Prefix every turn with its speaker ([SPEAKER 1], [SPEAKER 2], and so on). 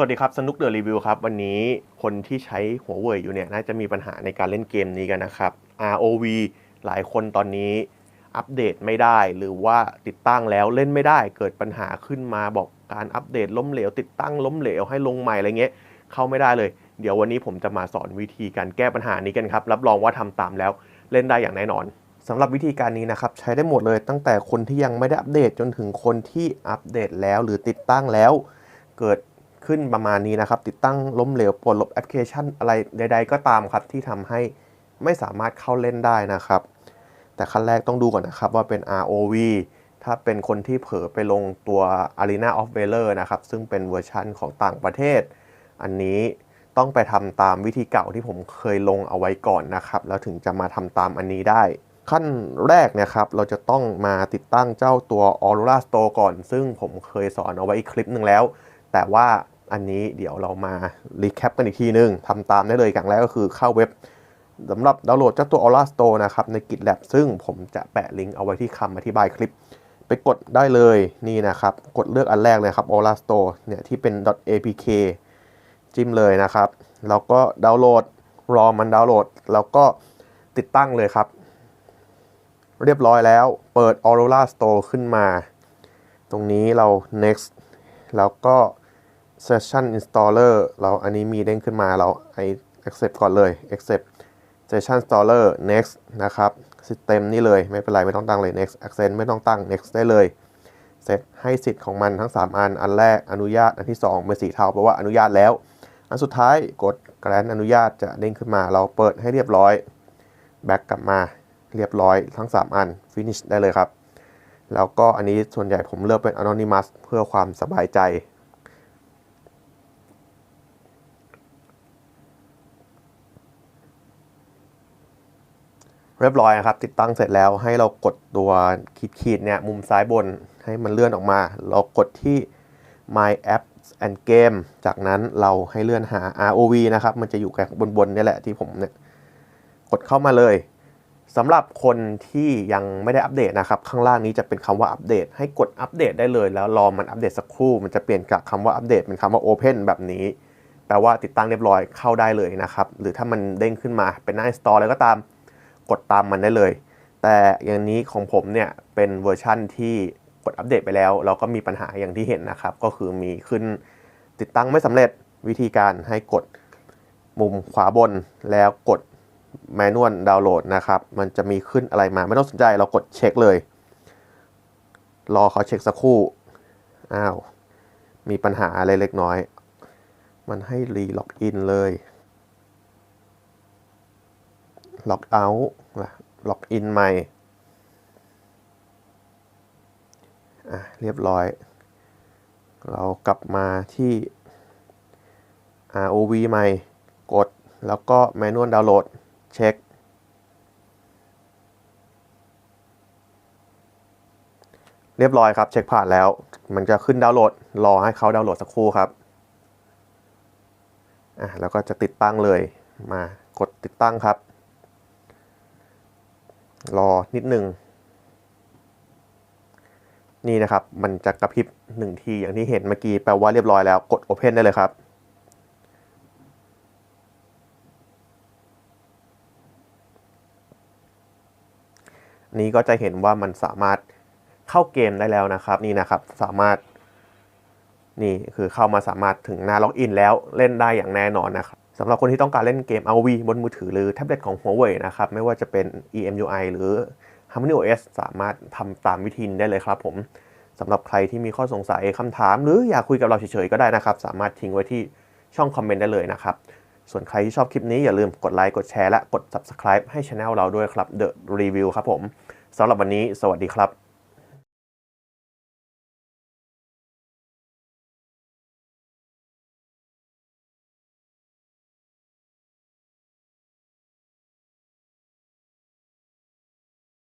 [SPEAKER 1] สวัสดีครับ สนุกเดอะรีวิวครับ วันนี้คนที่ใช้หัวเว่ยอยู่เนี่ยน่าจะมีปัญหาในการเล่นเกมนี้กันนะครับ ROV หลายคนตอนนี้อัปเดตไม่ได้ หรือว่าติดตั้งแล้วเล่นไม่ได้ เกิดปัญหาขึ้นมาบอกการอัปเดตล้มเหลว ติดตั้งล้มเหลวให้ลงใหม่อะไรเงี้ยเข้าไม่ได้เลย เดี๋ยววันนี้ผมจะมาสอนวิธีการแก้ปัญหานี้กันครับ รับรองว่าทำตามแล้วเล่นได้อย่างแน่นอนสำหรับวิธีการนี้นะครับใช้ได้หมดเลยตั้งแต่คนที่ยังไม่ได้อัปเดตจนถึงคนที่อัปเดตแล้วหรือติดตั้งแล้ว เกิด ขึ้นประมาณนี้นะครับ ติดตั้งล้มเหลวปลดลบแอปพลิเคชันอะไรใด ๆ ก็ตามครับ ที่ทำให้ไม่สามารถเข้าเล่นได้นะครับ แต่ขั้นแรกต้องดูก่อนนะครับว่าเป็น ROV ถ้าเป็นคนที่เผลอไปลงตัว Arena of Valor นะครับ ซึ่งเป็นเวอร์ชันของต่างประเทศ อันนี้ต้องไปทำตามวิธีเก่าที่ผมเคยลงเอาไว้ก่อนนะครับ แล้วถึงจะมาทำตามอันนี้ได้ ขั้นแรกเนะครับ เราจะต้องมาติดตั้งเจ้าตัว Aurora Store ก่อน ซึ่งผมเคยสอนเอาไว้อีกคลิปหนึ่งแล้ว แต่ว่า อันนี้เดี๋ยวเรามารีแคปกันอีกทีนึงทำตามได้เลยอย่างแรกก็คือเข้าเว็บสำหรับดาวน์โหลดเจ้าตัว Aura Store นะครับใน GitLab ซึ่งผมจะแปะลิงก์เอาไว้ที่คำอธิบายคลิป ไปกดได้เลยนี่นะครับ กดเลือกอันแรกเลยครับ Aura Store เนี่ยที่เป็น .apk จิ้มเลยนะครับแล้วก็ดาวน์โหลดรอมันดาวน์โหลด แล้วก็ติดตั้งเลยครับ เรียบร้อยแล้วเปิด Aurora Store ขึ้นมา ตรงนี้เรา next แล้วก็ session installer เราอันนี้มีเด้งขึ้นมาเราไอ accept ก่อนเลย accept session installer next นะครับ system นี่เลยไม่เป็นไรไม่ต้องตั้งเลย next accent ไม่ต้องตั้ง next ได้เลยเซตให้สิทธิ์ของมันทั้ง 3 อัน อันแรกอนุญาต อันที่ 2 เป็นสีเทาแปลว่าอนุญาตแล้ว อันสุดท้ายกด grant อนุญาตจะเด้งขึ้นมา เราเปิดให้เรียบร้อย back กลับมาเรียบร้อยทั้ง 3 อัน finish ได้เลยครับ แล้วก็อันนี้ส่วนใหญ่ผมเลือกเป็น anonymous เพื่อความสบายใจ เรียบร้อยครับ ติดตั้งเสร็จแล้วให้เรากดตัวขีดๆเนี่ยมุมซ้ายบนให้มันเลื่อนออกมา เรากดที่ my apps and game จากนั้นเราให้เลื่อนหา ROV นะครับ มันจะอยู่แค่บนๆนี่แหละที่ผมเนี่ยกดเข้ามาเลยสำหรับคนที่ยังไม่ได้อัปเดตนะครับ ข้างล่างนี้จะเป็นคำว่าอัปเดต ให้กดอัปเดตได้เลย แล้วรอมันอัปเดตสักครู่ มันจะเปลี่ยนจากคำว่าอัปเดตเป็นคำว่า Open แบบนี้ แปลว่าติดตั้งเรียบร้อยเข้าได้เลยนะครับ หรือถ้ามันเด้งขึ้นมาเป็นหน้า Store แล้วก็ตาม กดตามมันได้เลย แต่อย่างนี้ของผมเนี่ยเป็นเวอร์ชั่นที่กดอัปเดตไปแล้วเราก็มีปัญหาอย่างที่เห็นนะครับ ก็คือมีขึ้นติดตั้งไม่สำเร็จวิธีการให้กดมุมขวาบนแล้วกดแมนวลดาวน์โหลดนะครับ มันจะมีขึ้นอะไรมาไม่ต้องสนใจเรากดเช็คเลย รอเขาเช็คสักครู่ อ้าว มีปัญหาอะไรเล็กน้อย มันให้รีล็อกอินเลย ล็อกเอาท์ล็อกอินใหม่อะเรียบร้อย เรากลับมาที่ ROV ใหม่ กดแล้วก็แมนนวลดาวน์โหลดเช็ค เรียบร้อยครับ เช็คผ่านแล้ว มันจะขึ้นดาวน์โหลด รอให้เขาดาวน์โหลดสักครู่ครับอะแล้วก็จะติดตั้งเลยมากดติดตั้งครับ รอนิดหนึ่งนี่นะครับ มันจะกระพริบหนึ่งทีอย่างที่เห็นเมื่อกี้แปลว่าเรียบร้อยแล้วกด Open ได้เลยครับนี้ก็จะเห็นว่ามันสามารถเข้าเกมได้แล้วนะครับ นี่นะครับสามารถนี่คือเข้ามาสามารถถึงหน้าล็อกอินแล้วเล่นได้อย่างแน่นอนนะครับ สำหรับคนที่ต้องการเล่นเกม ROV บนมือถือหรือแท็บเล็ตของ Huawei นะครับ ไม่ว่าจะเป็น EMUI หรือ HarmonyOS สามารถทำตามวิธีได้เลยครับผมสำหรับใครที่มีข้อสงสัยคำถาม หรืออยากคุยกับเราเฉยๆก็ได้นะครับ สามารถทิ้งไว้ที่ช่องคอมเมนต์ได้เลยนะครับ ส่วนใครที่ชอบคลิปนี้อย่าลืมกดไลค์กดแชร์และกด Subscribe ให้ช anel เราด้วยครับ The Review ครับผมสำหรับวันนี้ สวัสดีครับ